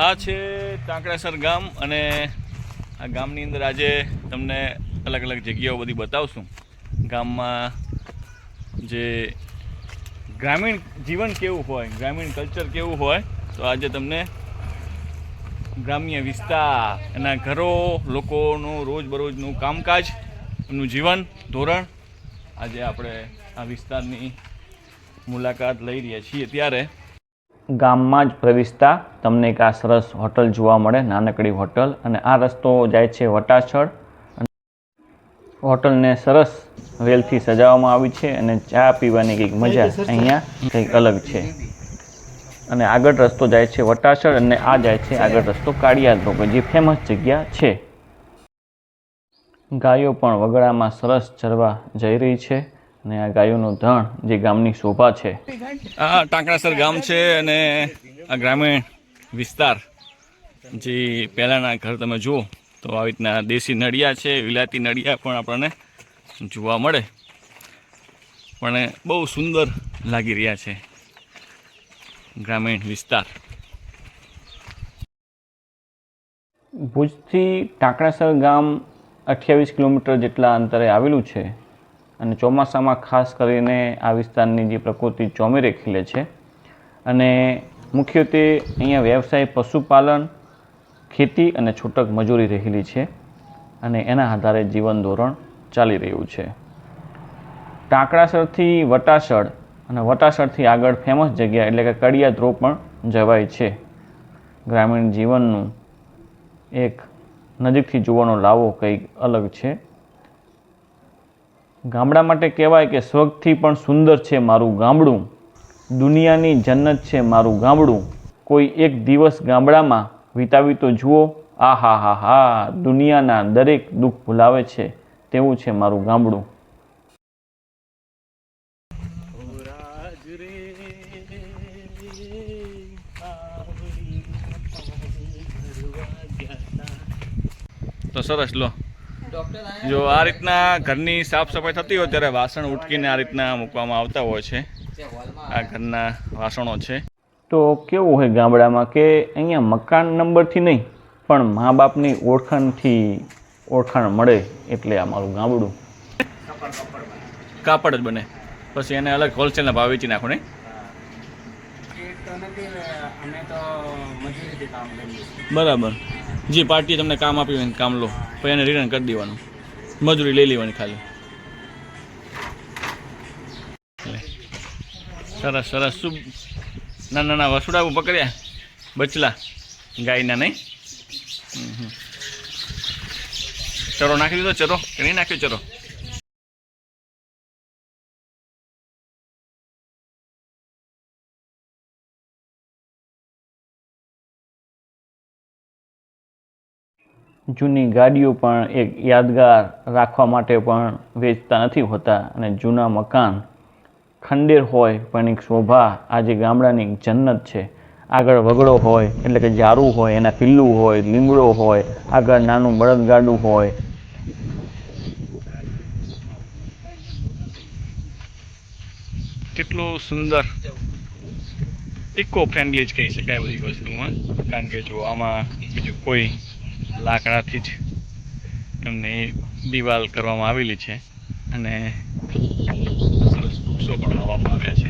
આ છે તાંકડાસર ગામ અને આ ગામની અંદર આજે તમને અલગ અલગ જગ્યાઓ બધી બતાવશું. ગામમાં જે ગ્રામીણ જીવન કેવું હોય, ગ્રામીણ કલ્ચર કેવું હોય, તો આજે તમને ગ્રામ્ય વિસ્તાર, એના ઘરો, લોકોનું રોજબરોજનું કામકાજ, એમનું જીવન, ધોરણ, આજે આપણે આ વિસ્તારની મુલાકાત લઈ રહ્યા છીએ. ત્યારે ગામમાં જ પ્રવેશતા તમને એક આ સરસ હોટલ જોવા મળે નાનકડી હોટલ. અને આ રસ્તો જાય છે વટાછળ. હોટલને સરસ વેલથી સજાવવામાં આવી છે અને ચા પીવાની કંઈક મજા અહીંયા કંઈક અલગ છે. અને આગળ રસ્તો જાય છે વટાછળ અને આ જાય છે આગળ રસ્તો કાળિયા રોગ જે ફેમસ જગ્યા છે. ગાયો પણ વગડામાં સરસ ચરવા જઈ રહી છે. અને આ ગાયોનું ધણ જે ગામની શોભા છે. આ ટાંકડાસર ગામ છે અને આ ગ્રામીણ વિસ્તાર. જે પહેલાંના ઘર તમે જુઓ તો આવી રીતના દેશી નળિયા છે વિલાતી નળિયા પણ આપણને જોવા મળે. પણ બહુ સુંદર લાગી રહ્યા છે ગ્રામીણ વિસ્તાર. ભુજથી ટાંકડાસર ગામ અઠ્યાવીસ કિલોમીટર જેટલા અંતરે આવેલું છે. અને ચોમાસામાં ખાસ કરીને આ વિસ્તારની જે પ્રકૃતિ ચોમેરે ખીલે છે. અને મુખ્યત્વે અહીંયા વ્યવસાય પશુપાલન, ખેતી અને છૂટક મજૂરી રહેલી છે અને એના આધારે જીવન ધોરણ ચાલી રહ્યું છે. ટાંકડાસરથી વટાસળ અને વટાસળથી આગળ ફેમસ જગ્યા એટલે કે કડિયા ધ્રો પણ જવાય છે. ગ્રામીણ જીવનનું એક નજીકથી જોવાનો લાવો કંઈક અલગ છે. ગામડા માટે કહેવાય કે સ્વર્ગથી પણ સુંદર છે મારું ગામડું. દુનિયાની જન્નત છે મારું ગામડું. કોઈ એક દિવસ ગામડામાં વિતાવી તો જુઓ આ હા હા હા, દુનિયાના દરેક દુઃખ ભૂલાવે છે, તેવું છે મારું ગામડું. તો સરસ, લો. જો આ રીતના ઘરની સાફ સફાઈ થતી હોય ત્યારે વાસણ ઉટકીને આ રીતના મૂકવામાં આવતા હોય છે. આ ઘરના વાસણો છે. તો કેવું હોય ગામડામાં કે અહીંયા મકાન નંબરથી નહીં પણ મા બાપની ઓળખાણથી ઓળખાણ મળે એટલે આ મારું ગામડું. કાપડ જ બને. પછી એને અલગ હોલસેલના ભાવ વેચી નાખો નહીં એ તો નથી અમે તો મજૂરીથી કામ કરીએ છીએ બરાબર. જે પાર્ટીએ તમને કામ આપ્યું હોય કામ લો, પછી એને રિટર્ન કરી દેવાનું. મજૂરી લઈ લેવાની ખાલી. સરસ સરસ. શું? ના ના ના, વસુડા પકડ્યા. બચલા. ગાયના નહીં. ચરો નાખી દીધો, ચરો. કે નહીં નાખ્યો ચરો? જૂની ગાડીઓ પણ એક યાદગાર રાખવા માટે પણ વેચતા નથી હોતા અને જૂના મકાન ખંડેર હોય પણ એક શોભા આજે ગામડાની એક જન્નત છે. આગળ વગડો હોય એટલે કે જારું હોય, એના પિલ્લું હોય લીમડો હોય, આગળ નાનું બળદગાડું હોય. કેટલું સુંદર ઇકો ફ્રેન્ડલી જ કહી શકાય બધી વસ્તુમાં. કારણ કે જો આમાં બીજું કોઈ લાકડાથી જ એમને દિવાલ કરવામાં આવેલી છે અને સરસ વૃક્ષો પણ લાવવામાં આવ્યા છે.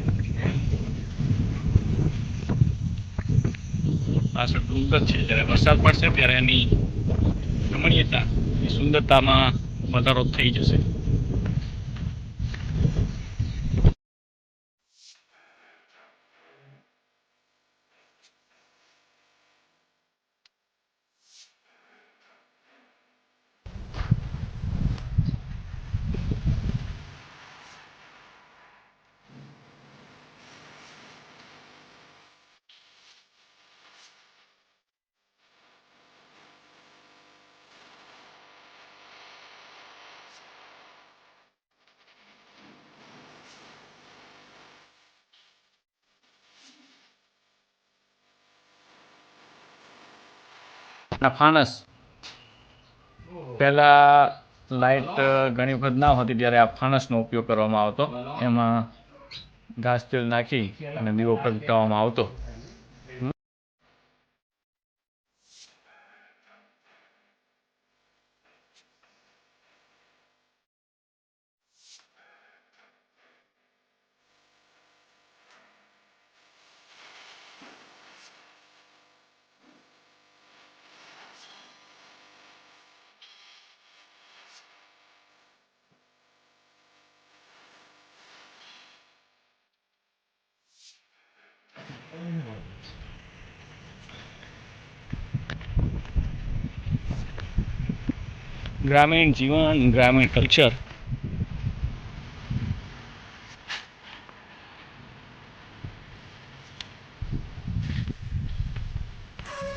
પાછળ ડુંગર છે, જ્યારે વરસાદ પડશે ત્યારે એની રમણીયતા સુંદરતામાં વધારો થઈ જશે. ના, ફાનસ. પહેલાં લાઇટ ઘણી વખત ના હોતી ત્યારે આ ફાનસનો ઉપયોગ કરવામાં આવતો. એમાં ઘાસ તેલ નાખી અને દીવો પ્રગટાવવામાં આવતો. ગ્રામીણ જીવન ગ્રામીણ કલ્ચર